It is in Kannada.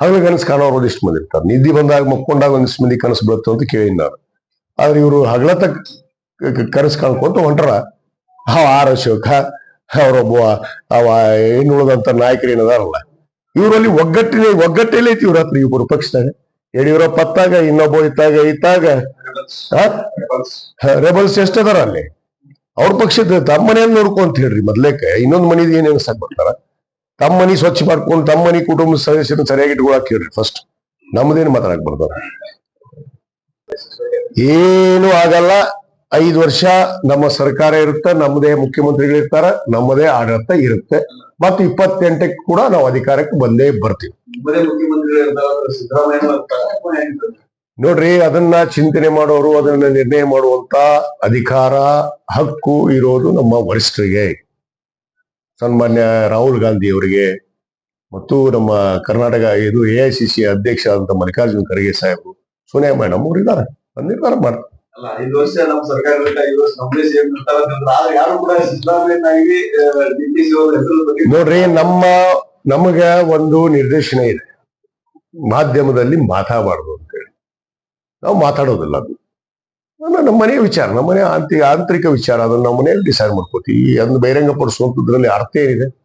ಹಗಲು ಕನಸು ಕಾಣೋರು ಒಂದಿಷ್ಟು ಮಂದಿ ಇರ್ತಾರೆ. ನಿದ್ದೆ ಬಂದಾಗ ಮಕ್ಕೊಂಡಾಗ ಒಂದಿಷ್ಟು ಮಂದಿ ಕನಸು ಬರುತ್ತೆ ಅಂತ ಕೇಳಿ ನಾನು. ಆದ್ರೆ ಇವರು ಹಗಲತ್ತ ಕನಸು ಕಾಣ್ಕೊಂತ ಹೊಂಟರ, ಅವ ಆರ್ ಅಶೋಕ ಅವರೊಬ್ಬ ಅವ ಏನು ಉಳಿದಂತ ನಾಯಕರು ಏನದಾರಲ್ಲ, ಇವರಲ್ಲಿ ಒಗ್ಗಟ್ಟಿನ ಒಗ್ಗಟ್ಟಲ್ಲಿ ಐತಿ ಇವ್ರ ಇಬ್ಬರು ಪಕ್ಷದಾಗ. ಯಡಿಯೂರಪ್ಪ ಹತ್ತಾಗ ಇನ್ನೊಬ್ಬ ಇತ್ತಾಗ ಇತ್ತಾಗ ರೆಬಲ್ಸ್ ಎಷ್ಟದಾರ ಅಲ್ಲಿ? ಅವ್ರ ಪಕ್ಷದ ತಮ್ಮ ಮನೆಯನ್ನ ನೋಡ್ಕೊಂತ ಹೇಳ್ರಿ ಮೊದ್ಲೇಕ. ಇನ್ನೊಂದ್ ಮನಿದ್ ಏನ್ ಎನ್ಸಕ್ ಬರ್ತಾರ? ತಮ್ಮ ಮನಿ ಸ್ವಚ್ಛ ಮಾಡ್ಕೊಂಡು ತಮ್ಮ ಮನಿ ಕುಟುಂಬ ಸದಸ್ಯರನ್ನ ಸರಿಯಾಗಿ ಇಟ್ಕೊಳಕ್ ಹೇಳ್ರಿ ಫಸ್ಟ್ ನಮ್ದೇನು ಮಾತಾಡಕ್ ಬರ್ತಾರ ಏನು ಆಗಲ್ಲ. ಐದು ವರ್ಷ ನಮ್ಮ ಸರ್ಕಾರ ಇರುತ್ತೆ ನಮ್ಮದೇ ಮುಖ್ಯಮಂತ್ರಿಗಳು ಇರ್ತಾರ ನಮ್ಮದೇ ಆಡಳಿತ ಇರುತ್ತೆ. ಮತ್ತೆ ಇಪ್ಪತ್ತೆಂಟಕ್ಕೆ ಕೂಡ ನಾವು ಅಧಿಕಾರಕ್ಕೆ ಬಂದೇ ಬರ್ತೀವಿ. ನೋಡ್ರಿ ಅದನ್ನ ಚಿಂತನೆ ಮಾಡೋರು ಅದನ್ನ ನಿರ್ಣಯ ಮಾಡುವಂತ ಅಧಿಕಾರ ಹಕ್ಕು ಇರೋದು ನಮ್ಮ ವರಿಷ್ಠರಿಗೆ. ಸನ್ಮಾನ್ಯ ರಾಹುಲ್ ಗಾಂಧಿ ಅವರಿಗೆ ಮತ್ತು ನಮ್ಮ ಕರ್ನಾಟಕ ಇದು ಎ ಐ ಸಿ ಸಿ ಅಧ್ಯಕ್ಷ ಆದಂತ ಮಲ್ಲಿಕಾರ್ಜುನ ಖರ್ಗೆ ಸಾಹೇಬರು ಸೋನಿಯಾ ಮೇಡಮ್ ಅವ್ರು ಇದಾರೆ. ನಿರ್ಧಾರ ಮಾಡ್ತಾರೆ ಅಲ್ಲ ಐದು ವರ್ಷ ನಮ್ಮ ಸರ್ಕಾರ ಇರುತ್ತೆ ವರ್ಷ ನಮ್ಮದೇ ಸೇಮ್ ಇರ್ತಾರ ಅಂತಂದ್ರೆ ಯಾರು ಕೂಡ ಸಿದ್ದರಾಮಯ್ಯ ಆಗಿ ಡಿ ಕೆ ಶಿ ಅವರ ಹೆಸರು ಬಗ್ಗೆ ನೋಡ್ರಿ ನಮ್ಮ ನಮಗ ಒಂದು ನಿರ್ದೇಶನ ಇದೆ. ಮಾಧ್ಯಮದಲ್ಲಿ ಮಾತಾಡಬಾರ್ದು ಅಂತೇಳಿ. ನಾವು ಮಾತಾಡೋದಿಲ್ಲ ಅದು. ನಮ್ಮ ಮನೆಯ ವಿಚಾರ, ನಮ್ಮ ಮನೆ ಆಂತಿ ಆಂತರಿಕ ವಿಚಾರ, ಅದನ್ನ ನಮ್ಮ ಮನೆಯಲ್ಲಿ ಡಿಸೈಡ್ ಮಾಡ್ಕೋತೀವಿ. ಅದನ್ನ ಬಹಿರಂಗ ಪಡಿಸುವಂತದ್ರಲ್ಲಿ ಅರ್ಥ ಏನಿದೆ?